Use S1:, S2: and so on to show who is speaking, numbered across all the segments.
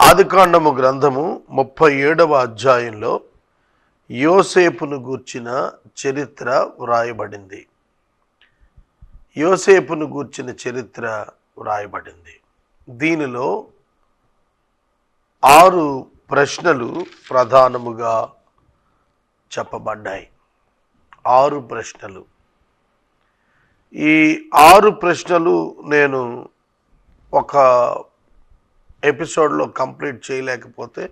S1: ఆదికాండము గ్రంథము ముప్పై ఏడవ అధ్యాయంలో యోసేపును గూర్చిన చరిత్ర వ్రాయబడింది. యోసేపును గూర్చిన చరిత్ర వ్రాయబడింది. దీనిలో ఆరు ప్రశ్నలు ప్రధానముగా చెప్పబడ్డాయి. ఆరు ప్రశ్నలు. ఈ ఆరు ప్రశ్నలు నేను ఒక ఎపిసోడ్లో కంప్లీట్ చేయలేకపోతే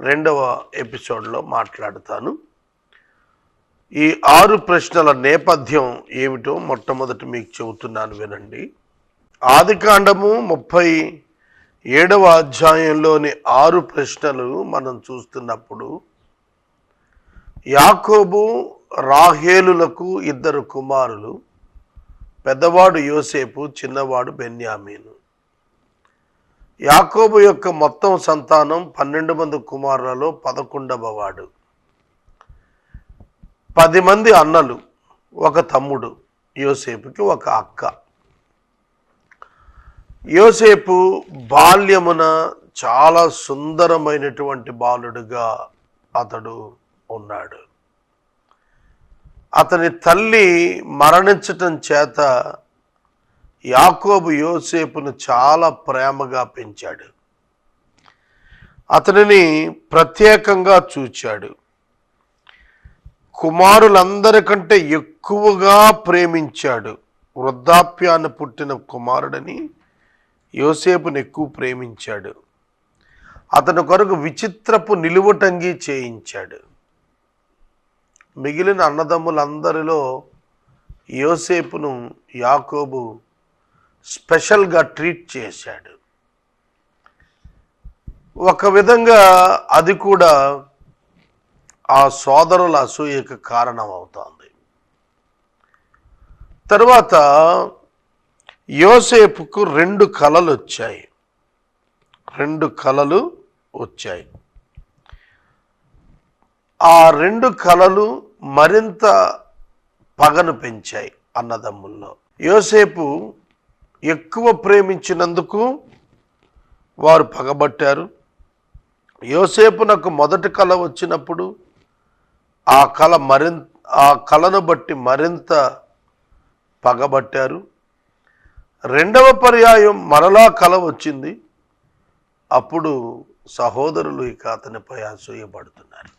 S1: రెండవ ఎపిసోడ్లో మాట్లాడతాను. ఈ ఆరు ప్రశ్నల నేపథ్యం ఏమిటో మొట్టమొదటి మీకు చెబుతున్నాను వినండి. ఆదికాండము ముప్పై ఏడవ అధ్యాయంలోని ఆరు ప్రశ్నలు మనం చూస్తున్నప్పుడు యాకోబు రాహేలులకు ఇద్దరు కుమారులు పెద్దవాడు యోసేపు చిన్నవాడు బెన్యామీను. యాకోబు యొక్క మొత్తం సంతానం పన్నెండు మంది కుమారులలో పదకొండవ వాడు. పది మంది అన్నలు ఒక తమ్ముడు యోసేపుకి ఒక అక్క. యోసేపు బాల్యమున చాలా సుందరమైనటువంటి బాలుడుగా అతడు ఉన్నాడు. అతని తల్లి మరణించటం చేత యాకోబు యోసేపును చాలా ప్రేమగా పెంచాడు. అతనిని ప్రత్యేకంగా చూచాడు. కుమారులందరికంటే ఎక్కువగా ప్రేమించాడు. వృద్ధాప్యాన్ని పుట్టిన కుమారుడని యోసేపును ఎక్కువ ప్రేమించాడు. అతని కొరకు విచిత్రపు నిలువటంగి చేయించాడు. మిగిలిన అన్నదమ్ములందరిలో యోసేపును యాకోబు స్పెషల్గా ట్రీట్ చేశాడు. ఒక విధంగా అది కూడా ఆ సోదరుల అసూయకు కారణం అవుతోంది తర్వాత యోసేపుకు రెండు కళలు వచ్చాయి రెండు కళలు వచ్చాయి. ఆ రెండు కళలు మరింత పగను పెంచాయి అన్నదమ్ముల్లో. యోసేపు ఎక్కువ ప్రేమించినందుకు వారు పగబట్టారు. యోసేపునకు మొదటి కళ వచ్చినప్పుడు ఆ కళ మరింత ఆ కళను బట్టి మరింత పగబట్టారు. రెండవ పర్యాయం మరలా కళ వచ్చింది. అప్పుడు సహోదరులు ఇక అతనిపై అసూయపడుతున్నారు.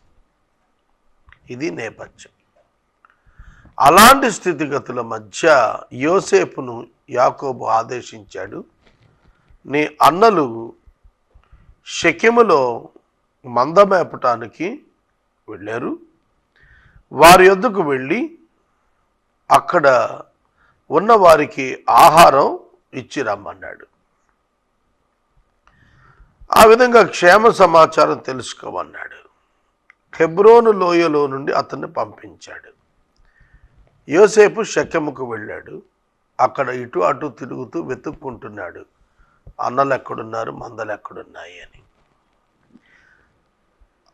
S1: ఇది నేపథ్యం. అలాంటి స్థితిగతుల మధ్య యోసేపును యాకోబు ఆదేశించాడు నీ అన్నలు శక్యములో మందమేపటానికి వెళ్ళారు. వారి యొద్దకు వెళ్ళి అక్కడ ఉన్న వారికి ఆహారం ఇచ్చి రమ్మన్నాడు. ఆ విధంగా క్షేమ సమాచారం తెలుసుకోమన్నాడు. హెబ్రోను లోయలో నుండి అతన్ని పంపించాడు. యోసేపు శకముకు వెళ్ళాడు. అక్కడ ఇటు అటు తిరుగుతూ వెతుక్కుంటున్నాడు. అన్నలు ఎక్కడున్నారు మందలు ఎక్కడున్నాయి అని.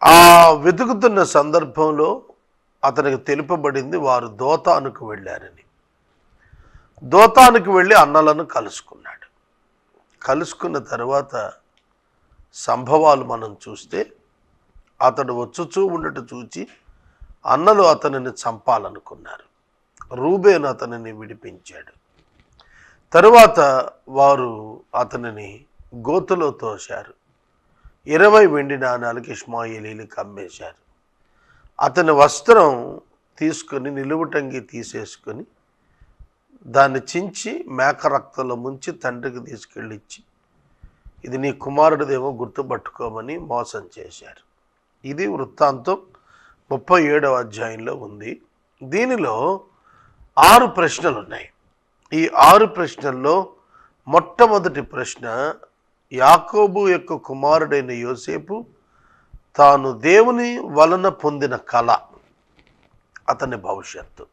S1: ఆ వెతుకుతున్న సందర్భంలో అతనికి తెలుపబడింది వారు దోతానుకు వెళ్ళారని. దోతానుకు వెళ్ళి అన్నలను కలుసుకున్నాడు. కలుసుకున్న తర్వాత సంభవాలు మనం చూస్తే అతడు వచ్చుచూ ఉండట చూచి అన్నలు అతనిని చంపాలనుకున్నారు. రూబేను అతనిని విడిపించాడు. తరువాత వారు అతనిని గోతులో తోశారు. ఇరవై వెండి నాణాలకి ఇస్మాయిలీలకు అమ్మేశారు అతని వస్త్రం తీసుకొని నిలువుటంగి తీసేసుకొని దాన్ని చించి మేక రక్తంలో ముంచి తండ్రికి తీసుకెళ్ళిచ్చి ఇది నీ కుమారుడిదేమో గుర్తుపట్టుకోమని మోసం చేశారు. ఇది వృత్తాంతం ముప్పై ఏడవ అధ్యాయంలో ఉంది. దీనిలో ఆరు ప్రశ్నలు ఉన్నాయి ఈ ఆరు ప్రశ్నల్లో మొట్టమొదటి ప్రశ్న యాకోబు యొక్క కుమారుడైన యోసేపు తాను దేవుని వలన పొందిన కళ అతని భవిష్యత్తు.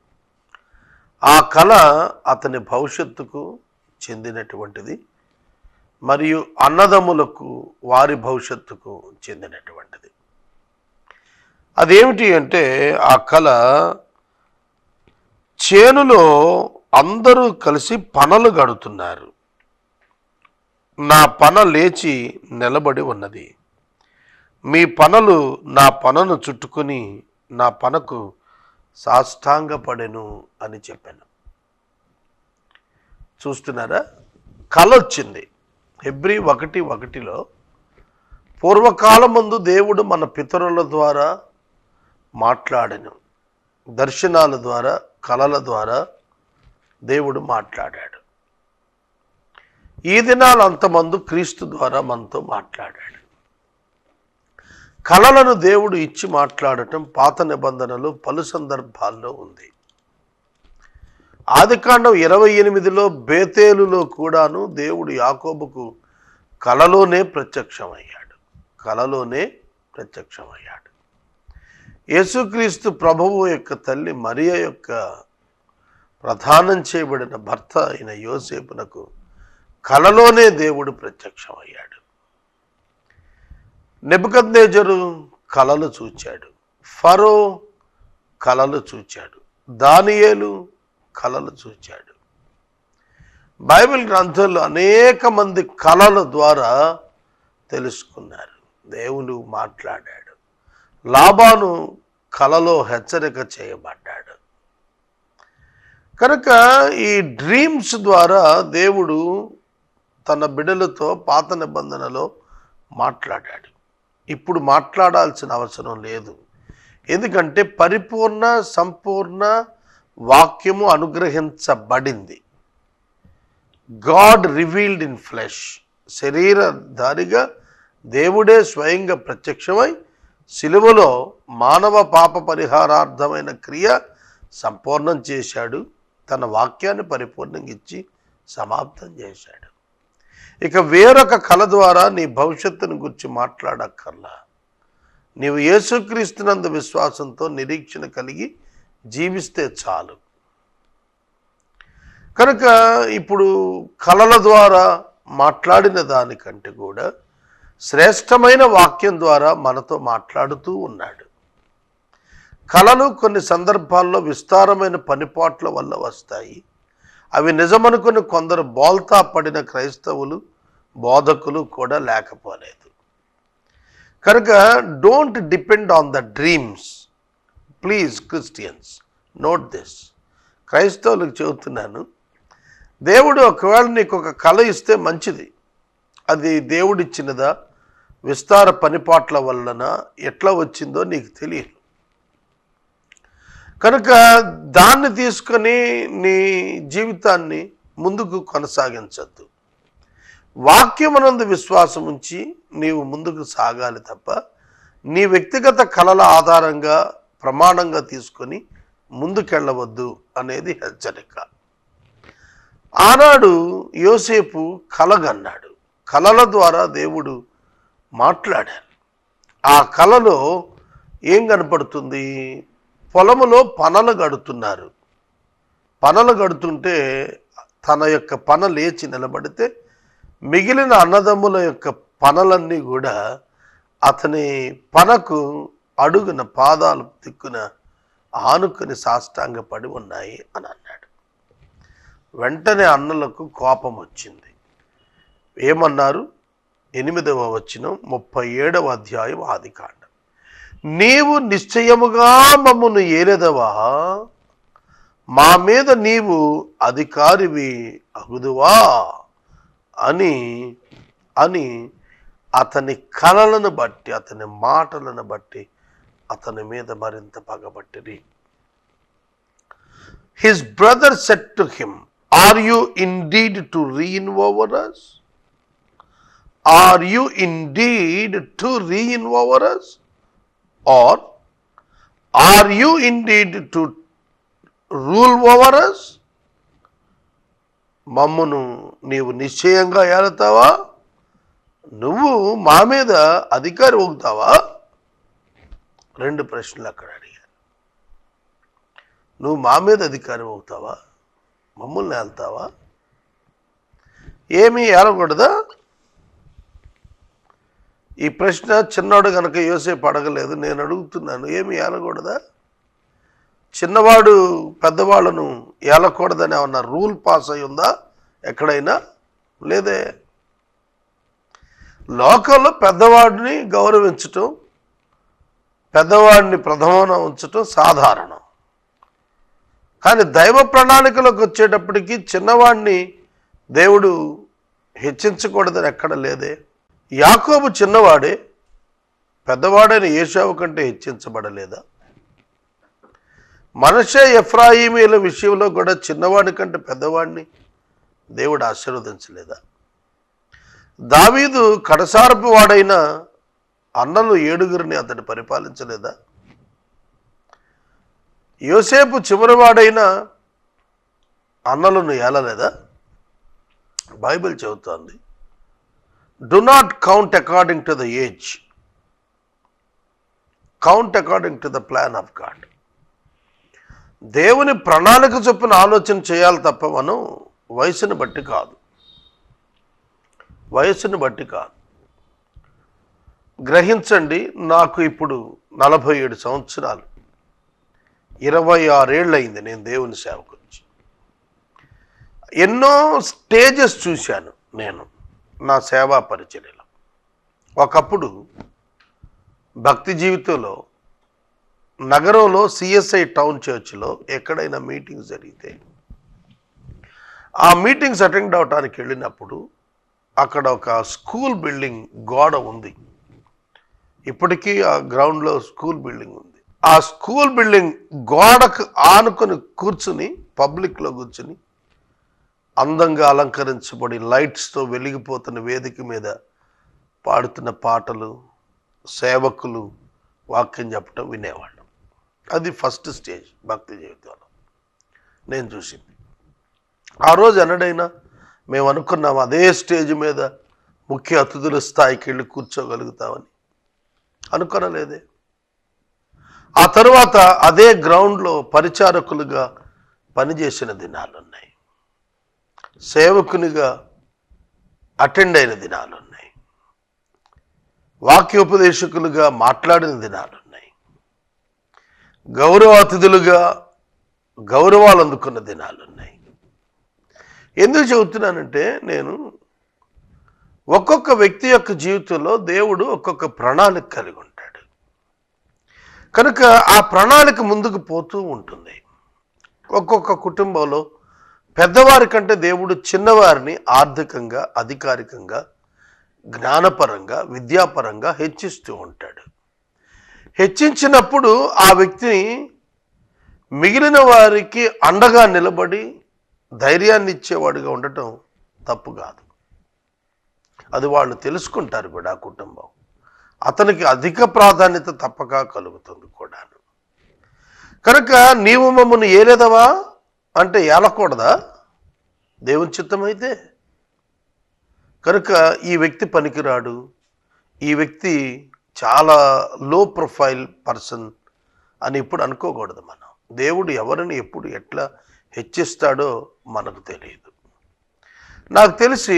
S1: ఆ కళ అతని భవిష్యత్తుకు చెందినటువంటిది మరియు అన్నదమ్ములకు వారి భవిష్యత్తుకు చెందినటువంటిది. అదేమిటి అంటే ఆ కళ చేనులో అందరూ కలిసి పనలు గడుతున్నారు. నా పన లేచి నిలబడి ఉన్నది. మీ పనలు నా పనను చుట్టుకుని నా పనకు సాష్టాంగపడెను అని చెప్పాను. చూస్తున్నారా? కళ వచ్చింది. హెబ్రి ఒకటి ఒకటిలో పూర్వకాలం ముందు దేవుడు మన పితరుల ద్వారా మాట్లాడను. దర్శనాల ద్వారా కళల ద్వారా దేవుడు మాట్లాడాడు. ఈ దినాలు అంతమందు క్రీస్తు ద్వారా మనతో మాట్లాడాడు. కళలను దేవుడు ఇచ్చి మాట్లాడటం పాత నిబంధనలు పలు సందర్భాల్లో ఉంది. ఆదికాండం ఇరవై ఎనిమిదిలో బేతేలులో కూడాను దేవుడు యాకోబుకు కలలోనే ప్రత్యక్షమయ్యాడు. కలలోనే ప్రత్యక్షమయ్యాడు. యేసుక్రీస్తు ప్రభువు యొక్క తల్లి మరియ యొక్క ప్రధానం చేయబడిన భర్త అయిన యోసేపునకు కలలోనే దేవుడు ప్రత్యక్షమయ్యాడు. నెబుకద్నేజరు కలలు చూచాడు. ఫరో కలలు చూచాడు. దానియేలు కలలు చూచాడు. బైబిల్ గ్రంథంలో అనేక మంది కళల ద్వారా తెలుసుకున్నారు. దేవుడు మాట్లాడాడు. లాభాను కలలో హెచ్చరిక చేయబడ్డాడు. కనుక ఈ డ్రీమ్స్ ద్వారా దేవుడు తన బిడ్డలతో పాత నిబంధనలో మాట్లాడాడు. ఇప్పుడు మాట్లాడాల్సిన అవసరం లేదు. ఎందుకంటే పరిపూర్ణ సంపూర్ణ వాక్యము అనుగ్రహించబడింది. God revealed in flesh. శరీరధారిగా దేవుడే స్వయంగా ప్రత్యక్షమై సిలువలో మానవ పాప పరిహారార్థమైన క్రియ సంపూర్ణం చేశాడు. తన వాక్యాన్ని పరిపూర్ణంగా ఇచ్చి సమాప్తం చేశాడు. ఇక వేరొక కళ ద్వారా నీ భవిష్యత్తును గురించి మాట్లాడక్కర్లా. నీవు యేసుక్రీస్తునందు విశ్వాసంతో నిరీక్షణ కలిగి జీవిస్తే చాలు. కనుక ఇప్పుడు కళల ద్వారా మాట్లాడిన దానికంటే కూడా శ్రేష్టమైన వాక్యం ద్వారా మనతో మాట్లాడుతూ ఉన్నాడు. కళలు కొన్ని సందర్భాల్లో విస్తారమైన పనిపాట్ల వల్ల వస్తాయి. అవి నిజమనుకుని కొందరు బోల్తా పడిన క్రైస్తవులు బోధకులు కూడా లేకపోలేదు. కనుక don't depend on the dreams. Please Christians note this. క్రైస్తవులకు చెబుతున్నాను దేవుడు ఒకవేళ నీకు ఒక కళ ఇస్తే మంచిది. అది దేవుడిచ్చినదా? విస్తార పనిపాట్ల వలన ఎట్లా వచ్చిందో నీకు తెలియదు. కనుక దాన్ని తీసుకొని నీ జీవితాన్ని ముందుకు కొనసాగించద్దు. వాక్యమునందు విశ్వాసం ఉంచి నీవు ముందుకు సాగాలి తప్ప నీ వ్యక్తిగత కళల ఆధారంగా ప్రమాణంగా తీసుకొని ముందుకెళ్ళవద్దు అనేది హెచ్చరిక. ఆనాడు యోసేపు కలగన్నాడు. కలల ద్వారా దేవుడు మాట్లాడాడు. ఆ కలలో ఏం కనపడుతుంది? పొలములో పనలు గడుతున్నారు. పనలు గడుతుంటే తన యొక్క పన లేచి నిలబడితే మిగిలిన అన్నదమ్ముల యొక్క పనలన్నీ కూడా అతని పనకు అడుగున పాదాలు దిక్కున ఆనుకొని సాష్టాంగపడి ఉన్నాయి అని అన్నాడు. వెంటనే అన్నలకు కోపం వచ్చింది. ఏమన్నారు? ఎనిమిదవ వచనం ముప్పై ఏడవ అధ్యాయం ఆదికాండ నీవు నిశ్చయముగా మమ్మను ఏలెదవా మా మీద నీవు అధికారివి అగుదువా? అని అని అతని కలలను బట్టి అతని మాటలను బట్టి అతని మీద మరింత పగబట్టిరి. His brother said to him are you indeed to reign over us are you indeed to reign over us are are you indeed to rule over us మమ్మను నీవు నిశ్చయంగా ఏలుతావా? నువ్వు మా మీద అధికారి ఊగుతావా రెండు ప్రశ్నలు అక్కడ అడిగారు. నువ్వు మా మీద అధికారి ఊగుతావా మమ్మల్ని ఏళ్తావా ఏమీ ఏలకూడదా? ఈ ప్రశ్న చిన్నవాడు కనుక యోసేపు అడగలేదు నేను అడుగుతున్నాను ఏమి ఏలకూడదా? చిన్నవాడు పెద్దవాళ్ళను ఏలకూడదని ఏమన్నా రూల్ పాస్ అయి ఉందా? ఎక్కడైనా? లేదే. లోకంలో పెద్దవాడిని గౌరవించటం పెద్దవాడిని ప్రథమన ఉంచటం సాధారణం. కానీ దైవ ప్రణాళికలోకి వచ్చేటప్పటికి చిన్నవాడిని దేవుడు హెచ్చించకూడదని ఎక్కడ లేదే. యాకోబు చిన్నవాడే పెద్దవాడైన ఏషావు కంటే హెచ్చించబడలేదా? మనషే ఎఫ్రాయిమీల విషయంలో కూడా చిన్నవాడి కంటే పెద్దవాడిని దేవుడు ఆశీర్వదించలేదా? దావీదు కడసారపు వాడైన అన్నలు ఏడుగురిని అతడు పరిపాలించలేదా? యోసేపు చివరివాడైన అన్నలను ఏలలేదా? బైబిల్ చెబుతోంది do not count according to the age count according to the plan of God దేవుని ప్రణాళిక చొప్పున ఆలోచన చేయాలి తప్ప మనం వయసును బట్టి కాదు. వయసును బట్టి కాదు. గ్రహించండి నాకు ఇప్పుడు నలభై ఏడు సంవత్సరాలు. ఇరవై ఆరేళ్ళు అయింది నేను దేవుని సేవకు వచ్చి. ఎన్నో స్టేజెస్ చూశాను నేను. నా సేవా పరిచర్యలు. ఒకప్పుడు భక్తి జీవితంలో నగరంలో సిఎస్ఐ టౌన్ చర్చ్లో ఎక్కడైనా మీటింగ్స్ జరిగితే ఆ మీటింగ్స్ అటెండ్ అవడానికి వెళ్ళినప్పుడు అక్కడ ఒక స్కూల్ బిల్డింగ్ గోడ ఉంది. ఇప్పటికీ ఆ గ్రౌండ్లో స్కూల్ బిల్డింగ్ ఉంది. ఆ స్కూల్ బిల్డింగ్ గోడకు ఆనుకొని కూర్చుని పబ్లిక్లో కూర్చుని అందంగా అలంకరించబడి లైట్స్తో వెలిగిపోతున్న వేదిక మీద పాడుతున్న పాటలు సేవకులు వాక్యం చెప్పడం వినేవాళ్ళం. అది ఫస్ట్ స్టేజ్ భక్తి జీవితంలో. నేను చూసింది. ఆ రోజు ఎన్నడైనా మేము అనుకున్నాం అదే స్టేజ్ మీద ముఖ్య అతిథుల స్థాయికి వెళ్ళి కూర్చోగలుగుతామని. అనుకునలేదే. ఆ తరువాత అదే గ్రౌండ్లో పరిచారకులుగా పనిచేసిన దినాలు ఉన్నాయి సేవకునిగా అటెండ్ అయిన దినాలు ఉన్నాయి వాక్యోపదేశకులుగా మాట్లాడిన దినాలు ఉన్నాయి గౌరవ అతిథులుగా గౌరవాలు అందుకున్న దినాలున్నాయి. ఎందుకు చెబుతున్నానంటే నేను ఒక్కొక్క వ్యక్తి యొక్క జీవితంలో దేవుడు ఒక్కొక్క ప్రణాళిక కలిగి ఉంటాడు. కనుక ఆ ప్రణాళిక ముందుకు పోతూ ఉంటుంది. ఒక్కొక్క కుటుంబంలో పెద్దవారి కంటే దేవుడు చిన్నవారిని ఆర్థికంగా అధికారికంగా జ్ఞానపరంగా విద్యాపరంగా హెచ్చిస్తూ ఉంటాడు. హెచ్చించినప్పుడు ఆ వ్యక్తిని మిగిలిన వారికి అండగా నిలబడి ధైర్యాన్ని ఇచ్చేవాడిగా ఉండటం తప్పు కాదు. అది వాళ్ళు తెలుసుకుంటారు కూడా ఆ కుటుంబం. అతనికి అధిక ప్రాధాన్యత తప్పక కలుగుతుంది కూడాను. కనుక నీవు మమ్మల్ని ఏలేదవా? అంటే ఏలకూడదా? దేవుని చిత్తమైతే. కనుక ఈ వ్యక్తి పనికిరాడు. ఈ వ్యక్తి చాలా లో ప్రొఫైల్ పర్సన్ అని ఇప్పుడు అనుకోకూడదు మనం. దేవుడు ఎవరిని ఎప్పుడు ఎట్లా హెచ్చిస్తాడో మనకు తెలియదు. నాకు తెలిసి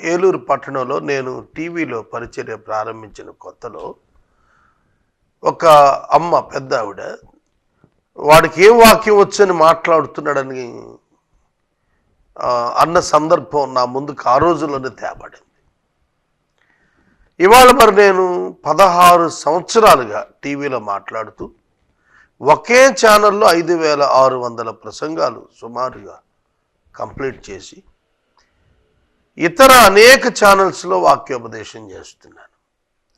S1: ఏలూరు పట్టణంలో నేను టీవీలో పరిచర్య ప్రారంభించిన కొత్తలో ఒక అమ్మ పెద్ద ఆవిడ వాడికి ఏం వాక్యం వచ్చని మాట్లాడుతున్నాడని అన్న సందర్భం నా ముందుకు ఆ రోజుల్లోనే తేబడింది. ఇవాళ మరి నేను పదహారు సంవత్సరాలుగా టీవీలో మాట్లాడుతూ ఒకే ఛానల్లో ఐదు వేల ఆరు వందల ప్రసంగాలు సుమారుగా కంప్లీట్ చేసి ఇతర అనేక ఛానల్స్లో వాక్యోపదేశం చేస్తున్నాను.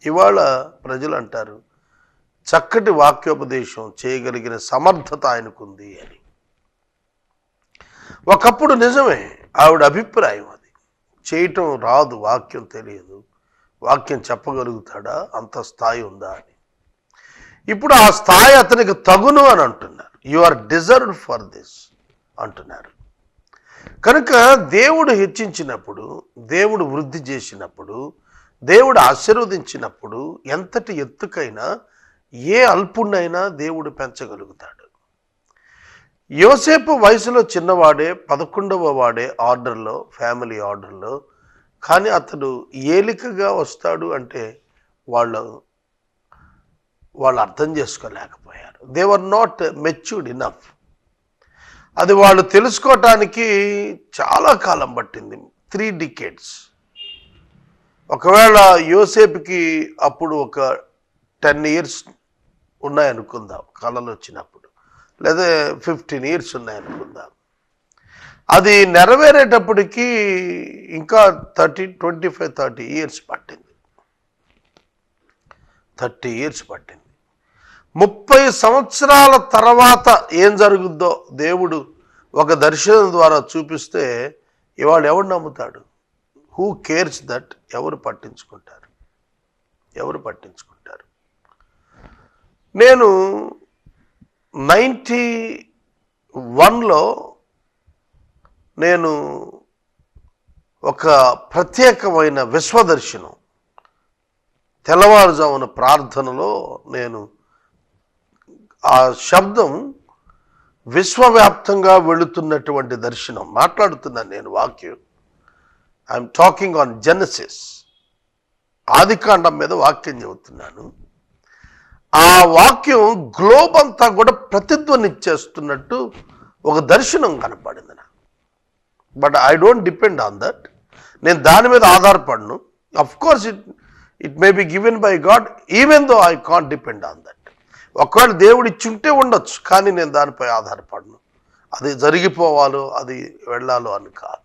S1: ఇవాళ ప్రజలు అంటారు చక్కటి వాక్యోపదేశం చేయగలిగిన సమర్థత ఆయనకుంది అని. ఒకప్పుడు నిజమే ఆవిడ అభిప్రాయం అది. చేయటం రాదు వాక్యం తెలియదు. వాక్యం చెప్పగలుగుతాడా? అంత స్థాయి ఉందా అని. ఇప్పుడు ఆ స్థాయి అతనికి తగును అని అంటున్నారు. You are deserved for this అంటున్నారు. కనుక దేవుడు హెచ్చించినప్పుడు దేవుడు వృద్ధి చేసినప్పుడు దేవుడు ఆశీర్వదించినప్పుడు ఎంతటి ఎత్తుకైనా ఏ అల్పుణ్ణైనా దేవుడు పెంచగలుగుతాడు. యోసేపు వయసులో చిన్నవాడే పదకొండవ వాడే ఆర్డర్లో ఫ్యామిలీ ఆర్డర్లో కానీ అతడు ఏలికగా వస్తాడు అంటే వాళ్ళు వాళ్ళు అర్థం చేసుకోలేకపోయారు. They were not matured enough అది వాళ్ళు తెలుసుకోవటానికి చాలా కాలం పట్టింది. త్రీ డికేట్స్ ఒకవేళ యోసేపుకి అప్పుడు ఒక టెన్ ఇయర్స్ ఉన్నాయనుకుందాం కళలు వచ్చినప్పుడు లేదా ఫిఫ్టీన్ ఇయర్స్ ఉన్నాయనుకుందాం. అది నెరవేరేటప్పటికి ఇంకా thirty twenty five thirty years పట్టింది. థర్టీ ఇయర్స్ పట్టింది. ముప్పై సంవత్సరాల తర్వాత ఏం జరుగుద్దో దేవుడు ఒక దర్శనం ద్వారా చూపిస్తే ఇవాళ ఎవడు నమ్ముతాడు? హూ కేర్స్ దట్ ఎవరు పట్టించుకుంటారు? ఎవరు పట్టించుకుంటారు? నేను నైంటీ వన్లో నేను ఒక ప్రత్యేకమైన విశ్వదర్శనం తెల్లవారుజామున ప్రార్థనలో నేను ఆ శబ్దం విశ్వవ్యాప్తంగా వెళుతున్నటువంటి దర్శనం. మాట్లాడుతున్నాను నేను వాక్యం. ఐఎమ్ టాకింగ్ ఆన్ జెనసిస్ ఆదికాండం మీద వాక్యం చెబుతున్నాను. ఆ వాక్యం గ్లోబ్ అంతా కూడా ప్రతిధ్వనిచ్చేస్తున్నట్టు ఒక దర్శనం కనపడింది నాకు but I don't depend on that నేను దాని మీద ఆధారపడను. Of course it it may be given by God even though I can't depend on that ఒకవేళ దేవుడు ఇచ్చుంటే ఉండొచ్చు కానీ నేను దానిపై ఆధారపడను. అది జరిగిపోవాలో అది వెళ్ళాలో అని కాదు.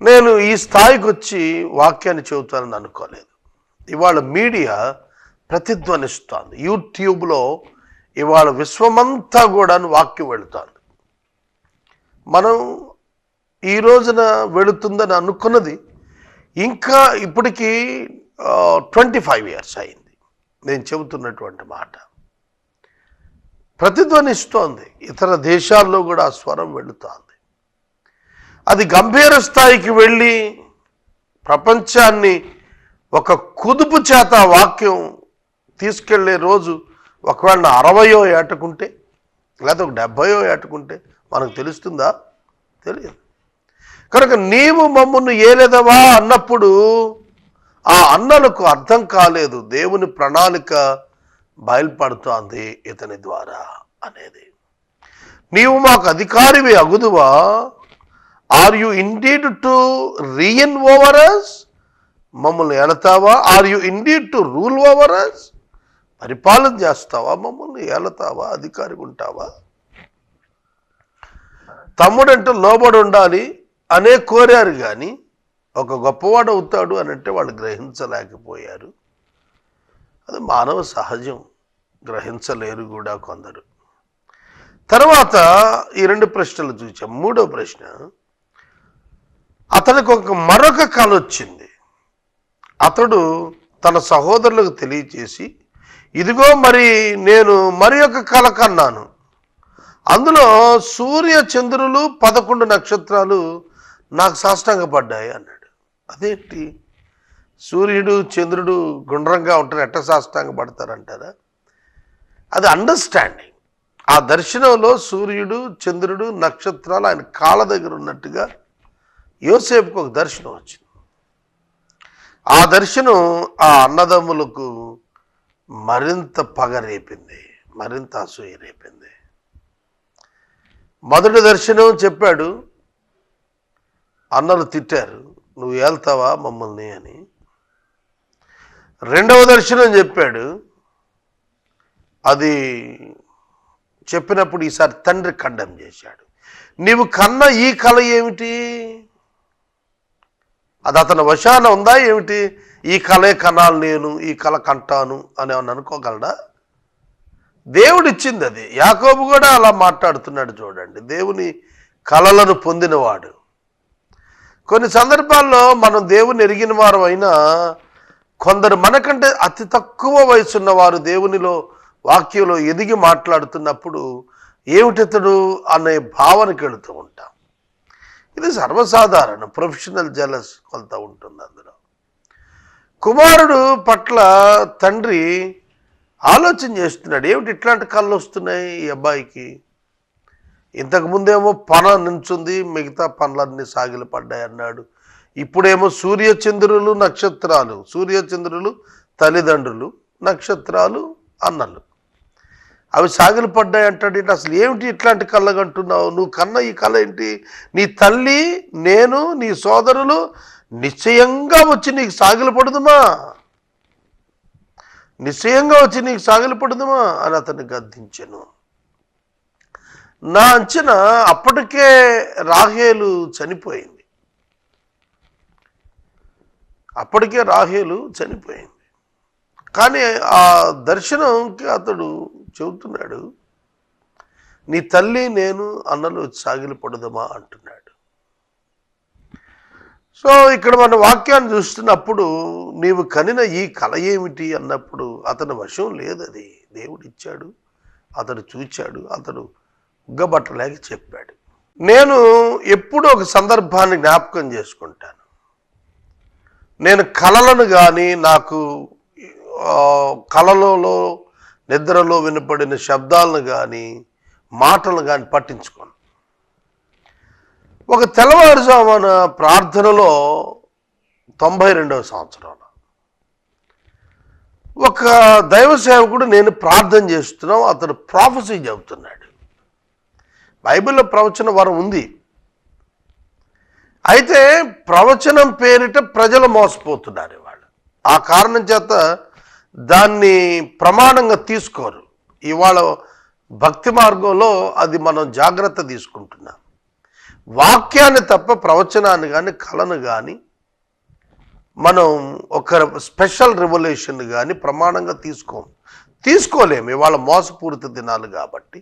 S1: నేను ఈ స్థాయికి వచ్చి వాక్యాన్ని చెబుతానని అనుకోలేదు. ఇవాళ మీడియా ప్రతిధ్వనిస్తోంది. యూట్యూబ్లో ఇవాళ విశ్వమంతా కూడా వాక్యం వెళుతోంది. మనం ఈ రోజున వెళుతుందని అనుకున్నది ఇంకా ఇప్పటికీ ట్వంటీ ఫైవ్ ఇయర్స్ అయింది. నేను చెబుతున్నటువంటి మాట. ప్రతిధ్వనిస్తోంది. ఇతర దేశాల్లో కూడా ఆ స్వరం వెళుతోంది. అది గంభీర స్థాయికి వెళ్ళి ప్రపంచాన్ని ఒక కుదుపు చేత వాక్యం తీసుకెళ్ళే రోజు ఒకవేళ అరవయో ఏటకుంటే లేదా ఒక డెబ్భయో ఏటకుంటే మనకు తెలుస్తుందా? తెలియదు. కనుక నీవు మమ్మల్ని ఏలేదవా అన్నప్పుడు ఆ అన్నలకు అర్థం కాలేదు. దేవుని ప్రణాళిక బయలుపడుతోంది ఇతని ద్వారా అనేది. నీవు మాకు అధికారివి అగుదువా? Are you indeed to reign over us మమ్మల్ని ఎడతావా are you indeed to rule over us పరిపాలన చేస్తావా? మమ్మల్ని ఏలతావా? అధికారి ఉంటావా? తమ్ముడంటే లోబడి ఉండాలి అనే కోరారు కానీ ఒక గొప్పవాడు అవుతాడు అని అంటే వాళ్ళు గ్రహించలేకపోయారు. అది మానవ సహజం. గ్రహించలేరు కూడా కొందరు. తర్వాత ఈ రెండు ప్రశ్నలు చూచాం. మూడో ప్రశ్న అతనికి ఒక మరొక కళ వచ్చింది అతడు తన సహోదరులకు తెలియచేసి ఇదిగో మరి నేను మరి యొక్క కల కన్నాను. అందులో సూర్య చంద్రులు పదకొండు నక్షత్రాలు నాకు సాష్టాంగపడ్డాయి అన్నాడు. అదేంటి? సూర్యుడు చంద్రుడు గుండ్రంగా ఉంటారు ఎట్ట సాష్టాంగ పడతారంటారా? అది అండర్స్టాండింగ్ ఆ దర్శనంలో సూర్యుడు చంద్రుడు నక్షత్రాలు ఆయన కాళ్ళ దగ్గర ఉన్నట్టుగా యోసేపుకు ఒక దర్శనం వచ్చింది. ఆ దర్శనం ఆ అన్నదమ్ములకు మరింత పగ రేపింది మరింత అసూయ రేపింది. మొదటి దర్శనం చెప్పాడు అన్నలు తిట్టారు నువ్వు వెళ్తావా మమ్మల్ని అని. రెండవ దర్శనం చెప్పాడు అది చెప్పినప్పుడు ఈసారి తండ్రి ఖండం చేశాడు. నీవు కన్న ఈ కళ ఏమిటి? అది అతని వశాన ఉందా ఏమిటి? ఈ కళే కనాలు నేను ఈ కళ కంటాను అని ఏమన్నా అనుకోగలడా? దేవుడు ఇచ్చింది అది. యాకోబు కూడా అలా మాట్లాడుతున్నాడు చూడండి. దేవుని కళలను పొందినవాడు. కొన్ని సందర్భాల్లో మనం దేవుని ఎరిగిన వారు అయినా కొందరు మనకంటే అతి తక్కువ వయసున్న వారు దేవునిలో వాక్యంలో ఎదిగి మాట్లాడుతున్నప్పుడు ఏమిటితడు అనే భావనకి వెళుతూ ఉంటాం. ఇది సర్వసాధారణం ప్రొఫెషనల్ జలస్ కొంత ఉంటుంది అందులో. కుమారుడు పట్ల తండ్రి ఆలోచన చేస్తున్నాడు. ఏమిటి ఇట్లాంటి కళ్ళు వస్తున్నాయి ఈ అబ్బాయికి? ఇంతకుముందేమో పన నించుంది మిగతా పనులన్నీ సాగిలు పడ్డాయి అన్నాడు. ఇప్పుడేమో సూర్యచంద్రులు నక్షత్రాలు సూర్యచంద్రులు తల్లిదండ్రులు నక్షత్రాలు అన్నలు. అవి సాగిలు పడ్డాయి అంటాడు. ఏంటి అసలు ఏమిటి ఇట్లాంటి కళ్ళగంటున్నావు నువ్వు కన్న ఈ కళ ఏంటి? నీ తల్లి నేను నీ సోదరులు నిశ్చయంగా వచ్చి నీకు సాగిలపడుదుమా నిశ్చయంగా వచ్చి నీకు సాగిలపడుదుమా అని అతన్ని గద్దించెను. నా అంచనా అప్పటికే రాహేలు చనిపోయింది. అప్పటికే రాహేలు చనిపోయింది. కానీ ఆ దర్శనంకి అతడు చెబుతున్నాడు నీ తల్లి నేను అన్నలు సాగిలపడదమా అంటున్నాడు. సో ఇక్కడ మన వాక్యాన్ని చూస్తున్నప్పుడు నీవు కనిన ఈ కళ ఏమిటి అన్నప్పుడు అతని వశం లేదు అది దేవుడు ఇచ్చాడు అతడు చూచాడు అతడు ఉగ్గబట్టలేక చెప్పాడు. నేను ఎప్పుడూ ఒక సందర్భాన్ని జ్ఞాపకం చేసుకుంటాను. నేను కళలను కానీ నాకు కళలలో నిద్రలో వినపడిన శబ్దాలను కానీ మాటలు కానీ పట్టించుకోను. ఒక తెల్లవారుజామున ప్రార్థనలో తొంభై రెండవ సంవత్సరం ఒక దైవ సేవకుడు నేను ప్రార్థన చేస్తున్నాం అతడు ప్రాఫసీ చెబుతున్నాడు. బైబిల్లో ప్రవచన వరం ఉంది. అయితే ప్రవచనం పేరిట ప్రజలు మోసపోతున్నారు వాళ్ళు ఆ కారణం చేత దాన్ని ప్రమాణంగా తీసుకోరు. ఇవాళ భక్తి మార్గంలో అది మనం జాగ్రత్త తీసుకుంటున్నాం. వాక్యాన్ని తప్ప ప్రవచనాన్ని కానీ కళను కానీ మనం ఒక స్పెషల్ రివల్యూషన్ కానీ ప్రమాణంగా తీసుకోము తీసుకోలేము. ఇవాళ మోసపూరిత దినాలు కాబట్టి.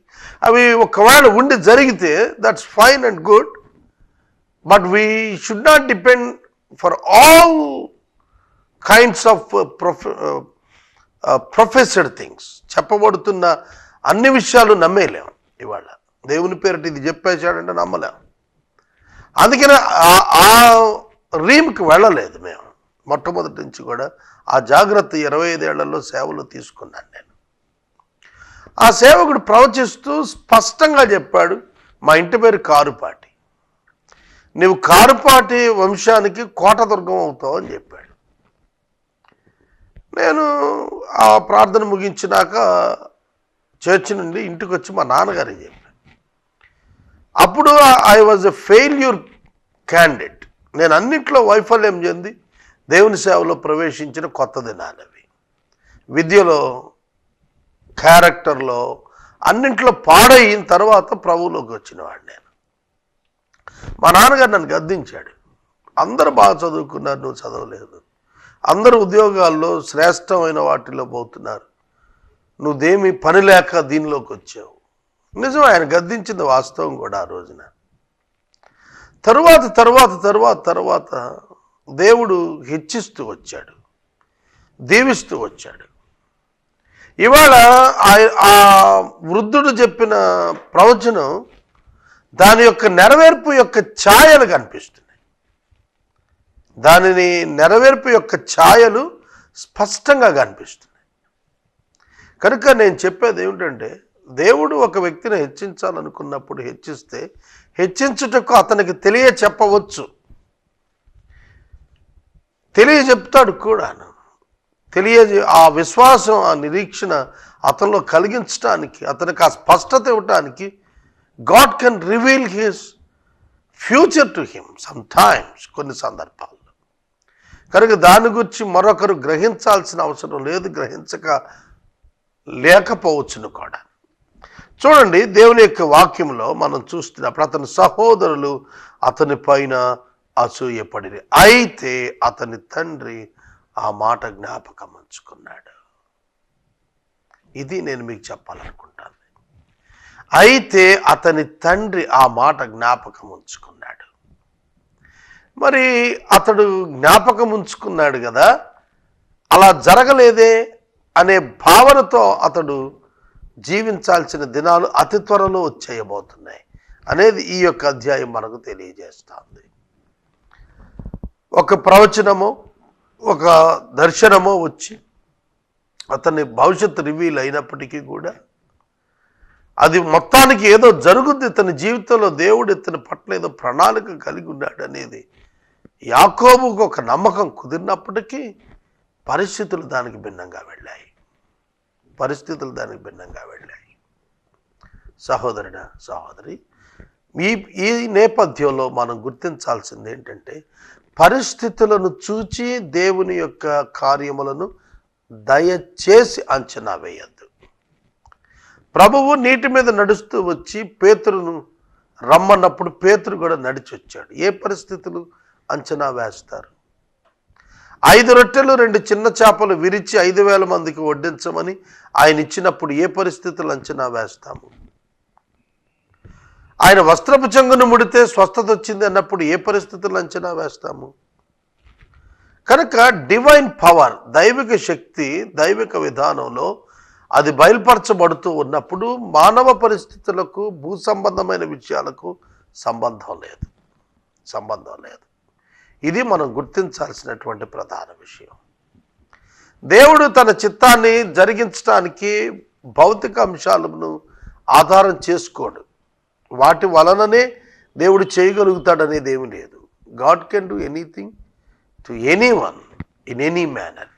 S1: అవి ఒకవేళ ఉండి జరిగితే that's fine and good but we should not depend for all kinds of prophesied things చెప్పబడుతున్న అన్ని విషయాలు నమ్మేలేం ఇవాళ. దేవుని పేరిట ఇది చెప్పేశాడంటే నమ్మలేం. అందుకనే ఆ- రీమ్కి వెళ్ళలేదు మేము. మొట్టమొదటి నుంచి కూడా ఆ జాగ్రత్త ఇరవై ఐదేళ్ళలో సేవలు తీసుకున్నాను నేను. ఆ సేవకుడు ప్రవచిస్తూ స్పష్టంగా చెప్పాడు మా ఇంటి పేరు కారుపాటి. నువ్వు కారుపాటి వంశానికి కోటదుర్గం అవుతావు అని చెప్పాడు. నేను ఆ ప్రార్థన ముగించినాక చర్చి నుండి ఇంటికి వచ్చి మా నాన్నగారికి చెప్పాను. అప్పుడు I was a failure candidate నేను అన్నింట్లో వైఫల్యం చెంది దేవుని సేవలో ప్రవేశించిన కొత్త దినాలు అవి. విద్యలో క్యారెక్టర్లో అన్నింట్లో పాడయిన తర్వాత ప్రభువులోకి వచ్చినవాడు నేను. మా నాన్నగారు నన్ను గద్దించాడు. అందరూ బాగా చదువుకున్నారు నువ్వు చదవలేదు. అందరూ ఉద్యోగాల్లో శ్రేష్టమైన వాటిలో పోతున్నారు. నువ్వేమీ పని లేక దీనిలోకి వచ్చావు. నిజం ఆయన గద్దించింది వాస్తవం కూడా ఆ రోజున. తరువాత తరువాత తరువాత తరువాత దేవుడు హెచ్చిస్తూ వచ్చాడు. దీవిస్తూ వచ్చాడు. ఇవాళ ఆ- ఆ వృద్ధుడు చెప్పిన ప్రవచనం దాని యొక్క నెరవేర్పు యొక్క ఛాయలు కనిపిస్తున్నాయి. దానిని నెరవేర్పు యొక్క ఛాయలు స్పష్టంగా కనిపిస్తున్నాయి. కనుక నేను చెప్పేది ఏమిటంటే దేవుడు ఒక వ్యక్తిని హెచ్చించాలనుకున్నప్పుడు హెచ్చిస్తే హెచ్చించుటకు అతనికి తెలియ చెప్పవచ్చు తెలియ చెప్తాడు కూడా. తెలియ ఆ విశ్వాసం ఆ నిరీక్షణ అతనిలో కలిగించడానికి అతనికి ఆ స్పష్టత ఇవ్వటానికి God can reveal his future to him sometimes కొన్ని సందర్భాల్లో. కనుక దాని గురించి మరొకరు గ్రహించాల్సిన అవసరం లేదు గ్రహించక లేకపోవచ్చును కూడా. చూడండి దేవుని యొక్క వాక్యంలో మనం చూస్తున్నప్పుడు అతని సహోదరులు అతని పైన అసూయపడిరి. అయితే అతని తండ్రి ఆ మాట జ్ఞాపకం ఉంచుకున్నాడు. ఇది నేను మీకు చెప్పాలనుకుంటాను. అయితే అతని తండ్రి ఆ మాట జ్ఞాపకం ఉంచుకున్నాడు. మరి అతడు జ్ఞాపకం ఉంచుకున్నాడు కదా? అలా జరగలేదే అనే భావనతో అతడు జీవించాల్సిన దినాలు అతి త్వరలో వచ్చేయబోతున్నాయి అనేది ఈ యొక్క అధ్యాయం మనకు తెలియజేస్తుంది. ఒక ప్రవచనమో ఒక దర్శనమో వచ్చి అతని భవిష్యత్తు రివీల్ అయినప్పటికీ కూడా అది మొత్తానికి ఏదో జరుగుద్ది ఇతని జీవితంలో దేవుడు ఇతని పట్ల ఏదో ప్రణాళిక కలిగి ఉన్నాడు అనేది యాకోబుకు ఒక నమ్మకం కుదిరినప్పటికీ పరిస్థితులు దానికి భిన్నంగా వెళ్ళాయి. పరిస్థితులు దానికి భిన్నంగా వెళ్ళాయి. సహోదరుడ సహోదరి ఈ ఈ నేపథ్యంలో మనం గుర్తించాల్సింది ఏంటంటే పరిస్థితులను చూచి దేవుని యొక్క కార్యములను దయచేసి అంచనా వేయద్దు. ప్రభువు నీటి మీద నడుస్తూ వచ్చి పేతురును రమ్మన్నప్పుడు పేతురు కూడా నడిచి వచ్చాడు ఏ పరిస్థితులు అంచనా వేస్తారు? ఐదు రొట్టెలు రెండు చిన్న చేపలు విరిచి ఐదు వేల మందికి వడ్డించమని ఆయన ఇచ్చినప్పుడు ఏ పరిస్థితులు అంచనా వేస్తాము? ఆయన వస్త్రపు చెంగును ముడితే స్వస్థత వచ్చింది అన్నప్పుడు ఏ పరిస్థితులు అంచనా వేస్తాము? కనుక డివైన్ పవర్ దైవిక శక్తి దైవిక విధానంలో అది బయలుపరచబడుతూ ఉన్నప్పుడు మానవ పరిస్థితులకు భూ సంబంధమైన విషయాలకు సంబంధం లేదు. సంబంధం లేదు. ఇది మనం గుర్తించాల్సినటువంటి ప్రధాన విషయం. దేవుడు తన చిత్తాన్ని జరిగించడానికి భౌతిక అంశాలను ఆధారం చేసుకోడు. వాటి వలననే దేవుడు చేయగలుగుతాడనేది ఏమి లేదు. God can do anything to anyone in any manner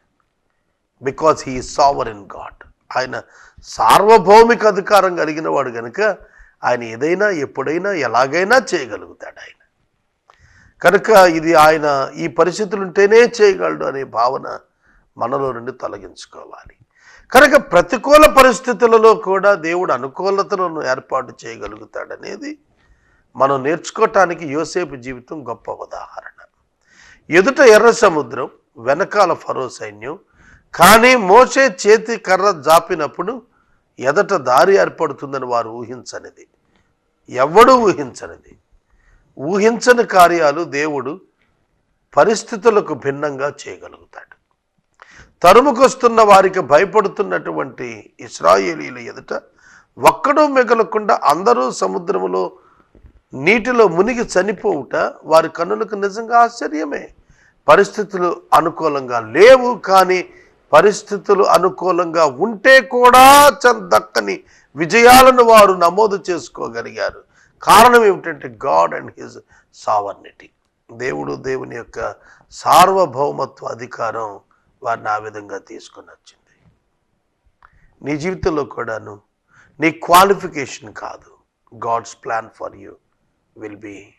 S1: because he sovereign in God. ఆయన సార్వభౌమిక అధికారం కలిగిన వాడు కనుక ఆయన ఏదైనా ఎప్పుడైనా ఎలాగైనా చేయగలుగుతాడు ఆయన. కనుక ఇది ఆయన ఈ పరిస్థితులు ఉంటేనే చేయగలడు అనే భావన మనలో నుండి తొలగించుకోవాలి. కనుక ప్రతికూల పరిస్థితులలో కూడా దేవుడు అనుకూలతలను ఏర్పాటు చేయగలుగుతాడనేది మనం నేర్చుకోవటానికి యోసేపు జీవితం గొప్ప ఉదాహరణ. ఎదుట ఎర్ర సముద్రం వెనకాల ఫరో సైన్యం కానీ మోసే చేతి కర్ర జాపినప్పుడు ఎదట దారి ఏర్పడుతుందని వారు ఊహించనిది. ఎవడూ ఊహించనిది. ఊహించని కార్యాలు దేవుడు పరిస్థితులకు భిన్నంగా చేయగలుగుతాడు. తరుముకొస్తున్న వారికి భయపడుతున్నటువంటి ఇస్రాయేలీల ఎదుట ఒక్కడూ మిగలకుండా అందరూ సముద్రములో నీటిలో మునిగి చనిపోవుట వారి కన్నులకు నిజంగా ఆశ్చర్యమే. పరిస్థితులు అనుకూలంగా లేవు కానీ పరిస్థితులు అనుకూలంగా ఉంటే కూడా చ- దక్కని విజయాలను వారు నమోదు చేసుకోగలిగారు. కారణం ఏమిటంటే గాడ్ అండ్ హిజ్ సావర్నిటీ. దేవుడు దేవుని యొక్క సార్వభౌమత్వ అధికారం వారిని ఆ విధంగా తీసుకొని వచ్చింది. నీ జీవితంలో కూడాను నీ క్వాలిఫికేషన్ కాదు. God's plan for you will be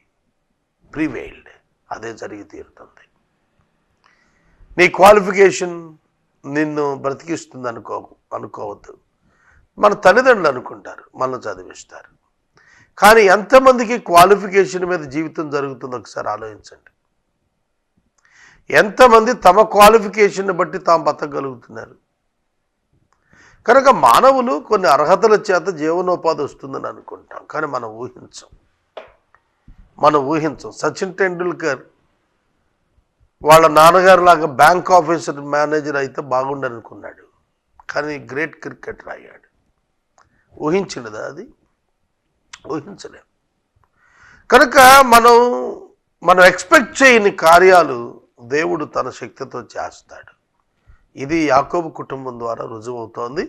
S1: prevailed. అదే జరిగి తీరుతుంది. నీ క్వాలిఫికేషన్ నిన్ను బ్రతికిస్తుంది అనుకో అనుకోవద్దు. మన తల్లిదండ్రులు అనుకుంటారు మనల్ని చదివిస్తారు. కానీ ఎంతమందికి క్వాలిఫికేషన్ మీద జీవితం జరుగుతుందో ఒకసారి ఆలోచించండి. ఎంతమంది తమ క్వాలిఫికేషన్ బట్టి తాము బతకగలుగుతున్నారు? కనుక మానవులు కొన్ని అర్హతల చేత జీవనోపాధి వస్తుందని అనుకుంటాం. కానీ మనం ఊహించం. మనం ఊహించం. సచిన్ టెండూల్కర్ వాళ్ళ నాన్నగారు లాగా బ్యాంక్ ఆఫీసర్ మేనేజర్ అయితే బాగుండనుకున్నాడు. కానీ గ్రేట్ క్రికెటర్ అయ్యాడు. ఊహించినదా అది? ఊహించలేం. కనుక మనం మనం ఎక్స్పెక్ట్ చేయని కార్యాలు దేవుడు తన శక్తితో చేస్తాడు. ఇది యాకోబు కుటుంబం ద్వారా రుజువవుతోంది.